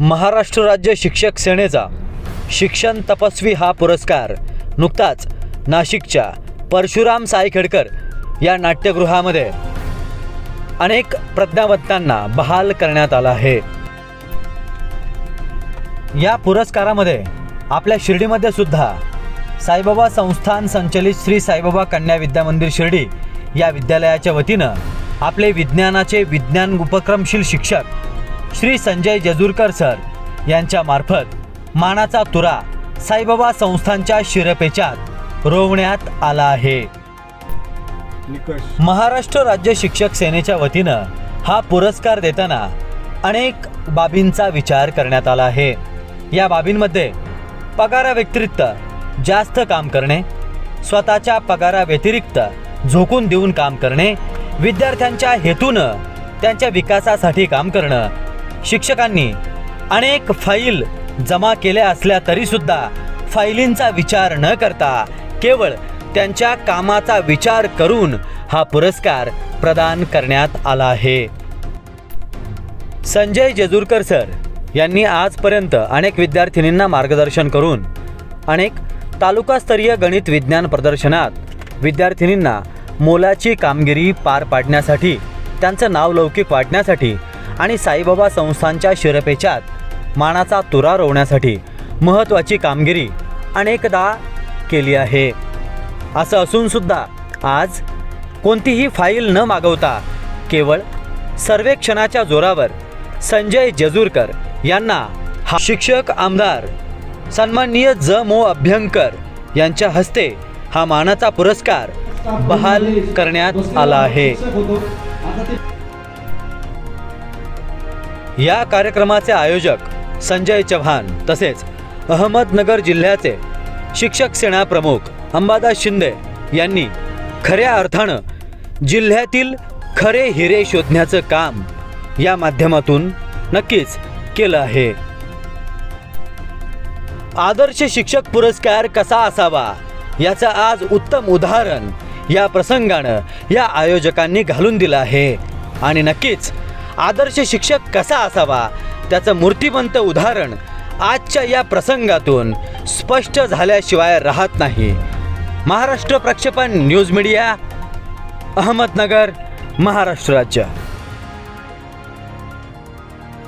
महाराष्ट्र राज्य शिक्षक सेनेचा शिक्षण तपस्वी हा पुरस्कार. नुकताच नाशिकच्या परशुराम साईखेडकर या नाट्यगृहामध्ये अनेक प्रज्ञावंतांना बहाल करण्यात आला आहे. या पुरस्कारामध्ये आपल्या शिर्डीमध्ये सुद्धा साईबाबा संस्थान संचलित श्री साईबाबा कन्या विद्या मंदिर शिर्डी या विद्यालयाच्या वतीनं आपले विज्ञानाचे विज्ञान उपक्रमशील शिक्षक श्री संजय जजूरकर सर यांच्या मार्फत मानाचा तुरा साईबाबा संस्थांच्या शिरपेचात रोवण्यात आला आहे. महाराष्ट्र राज्य शिक्षक सेनेच्या वतीनं हा पुरस्कार देताना अनेक बाबींचा विचार करण्यात आला आहे. या बाबींमध्ये पगाराव्यतिरिक्त जास्त काम करणे स्वतःच्या पगाराव्यतिरिक्त झोकून देऊन काम करणे विद्यार्थ्यांच्या हेतूनं त्यांच्या विकासासाठी काम करणं शिक्षकांनी अनेक फाईल जमा केल्या असल्या तरीसुद्धा फाईलींचा विचार न करता केवळ त्यांच्या कामाचा विचार करून हा पुरस्कार प्रदान करण्यात आला आहे. संजय जेजूरकर सर यांनी आजपर्यंत अनेक विद्यार्थिनींना मार्गदर्शन करून अनेक तालुकास्तरीय गणित विज्ञान प्रदर्शनात विद्यार्थिनींना मोलाची कामगिरी पार पाडण्यासाठी त्यांचं नाव लौकिक वाटण्यासाठी आणि साईबाबा संस्थांच्या शिरपेचात मानाचा तुरा रोवण्यासाठी महत्त्वाची कामगिरी अनेकदा केली आहे. असं असूनसुद्धा आज कोणतीही फाईल न मागवता केवळ सर्वेक्षणाच्या जोरावर संजय जजूरकर यांना हा शिक्षक आमदार सन्माननीय ज मो अभ्यंकर यांच्या हस्ते हा मानाचा पुरस्कार बहाल करण्यात आला आहे. या कार्यक्रमाचे आयोजक संजय चव्हाण तसेच अहमदनगर जिल्ह्याचे शिक्षक सेना प्रमुख अंबादास शिंदे यांनी खऱ्या अर्थानं जिल्ह्यातील खरे हिरे शोधण्याचं काम या माध्यमातून नक्कीच केलं आहे. आदर्श शिक्षक पुरस्कार कसा असावा याचं आज उत्तम उदाहरण या प्रसंगानं या आयोजकांनी घालून दिलं आहे आणि नक्कीच आदर्श शिक्षक कसा असावा? त्याचं मूर्तिमंत उदाहरण आजच्या या प्रसंगातून स्पष्ट झाल्याशिवाय राहत नाही. महाराष्ट्र प्रक्षेपण न्यूज मीडिया अहमदनगर महाराष्ट्र राज्य.